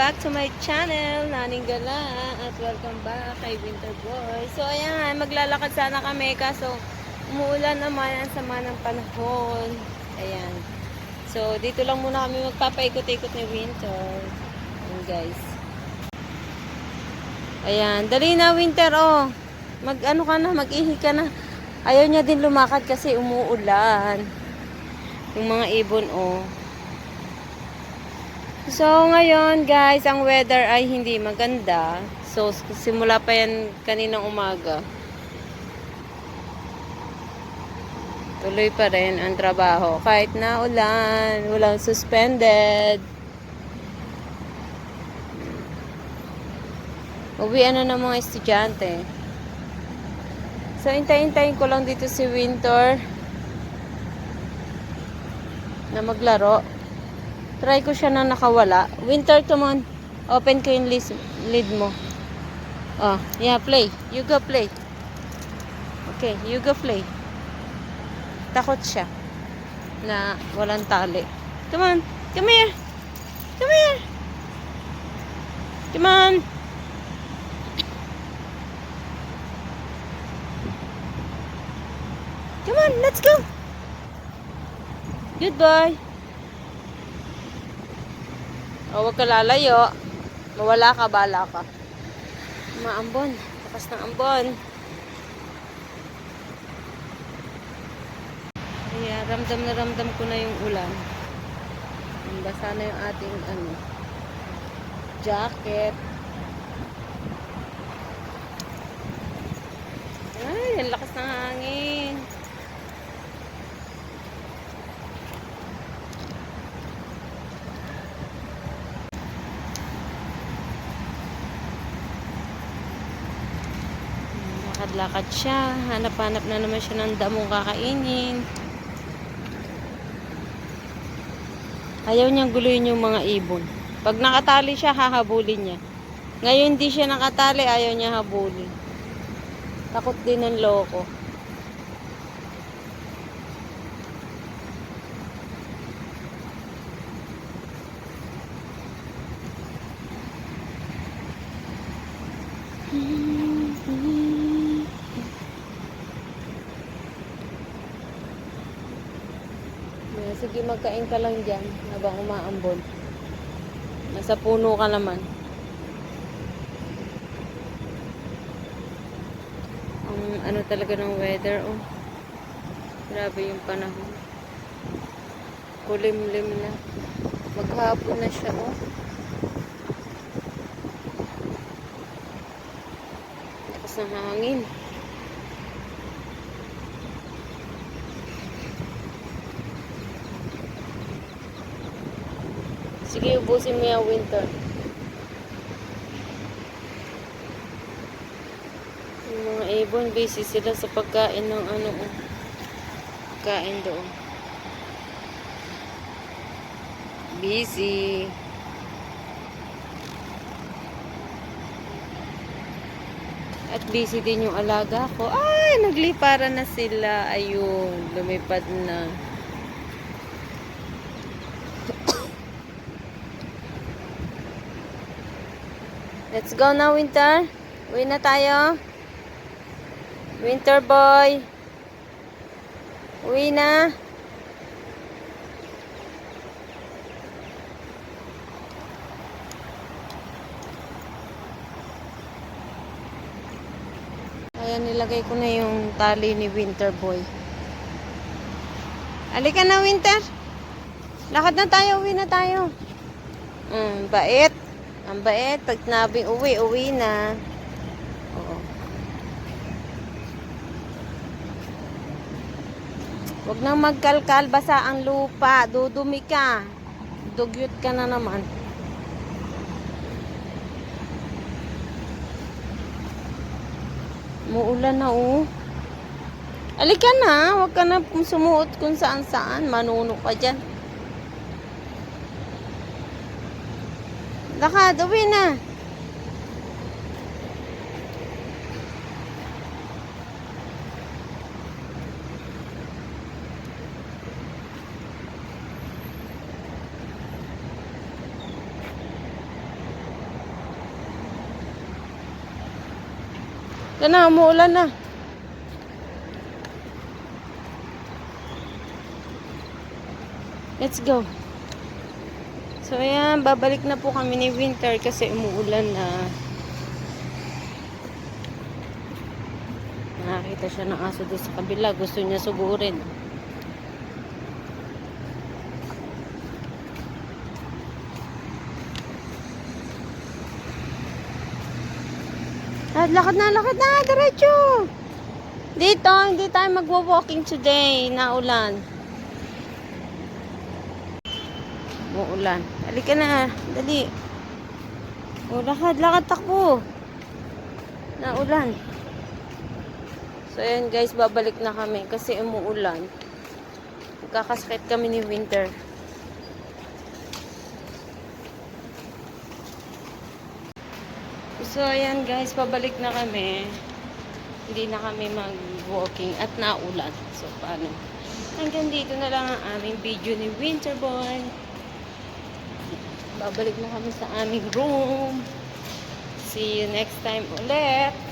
back to my channel, Naning Gala, at welcome back kay Winter Boy. So, ayan, maglalakad sana kami, kaso umuulan naman, ang sama ng panahon. Ayan. So, dito lang muna kami magpapaikot-ikot ni Winter. Ayan, guys. Ayan, dali na Winter, oh. Mag, ano ka na, mag-ihi ka na. Ayaw niya din lumakad kasi umuulan. Yung mga ibon, oh. So, ngayon, guys, ang weather ay hindi maganda. So, simula pa yan kaninang umaga. Tuloy pa rin ang trabaho. Kahit na ulan, walang suspended. Uwian na ng mga estudyante. So, intay-intayin ko lang dito si Winter na maglaro. Try ko siya na nakawala. Winter, come on. Open ko yung list, lid mo. Oh, yeah, play. You go play. Okay, you go play. Takot siya na walang tali. Come on. Come here. Come here. Come on. Come on, let's go. Good boy. O, huwag ka lalayo. Mawala ka, bala ka. Maambon. Lakas ng ambon. Kaya, ramdam na ramdam ko na yung ulan. Basa na yung ating, ano, jacket. Ay, ang lakas ng hangin. Lakad-lakad siya. Hanap-hanap na naman siya ng damong kakainin. Ayaw niyang guluhin yung mga ibon. Pag nakatali siya, hahabulin niya. Ngayon hindi siya nakatali, ayaw niya habulin. Takot din ng loko. Yeah, sige, magkain ka lang dyan habang umaambon. Nasa puno ka naman. Ang ano talaga ng weather, oh. Grabe yung panahon. Kulimlim na. Maghapon na siya, oh. Lakas ng hangin. Sige, ubusin mo yung winter. Yung mga ibon, busy sila sa pagkain ng ano, oh. Kain doon. Busy. At busy din yung alaga ko. Ay, nagliparan na sila. Ayun, lumipad na. Let's go na, Winter. Uwi na tayo. Winter boy. Uwi na. Ayan, nilagay ko na yung tali ni Winter boy. Alika na, Winter. Lakad na tayo, uwi na tayo. Mm, bait. Ang bait. Pag nabing uwi, uwi na. Oo. Huwag nang magkalkal. Basa ang lupa. Dudumi ka. Dugyot ka na naman. Muulan na oh. Alika na. Huwag ka na sumuot kung saan saan. Manuno ka dyan. Lakad, uwi na. Yan na, umuulan na. Let's go. So, ayan, babalik na po kami ni Winter kasi umuulan na. Nakakita siya ng aso doon sa kabila. Gusto niya sugurin. Ah, lakad na, lakad na, diretso. Dito, hindi tayo magwa-walking today. Naulan. Uulan. Halika na, dali. O, lakad, lakad, takbo. Naulan. So, ayan guys, babalik na kami kasi umuulan. Magkakasakit kami ni Winter. So, ayan guys, pabalik na kami. Hindi na kami mag-walking at naulan. So, paano? Hanggang dito na lang ang aming video ni Winter Boy. Babalik na kami sa aming room. See you next time ulit.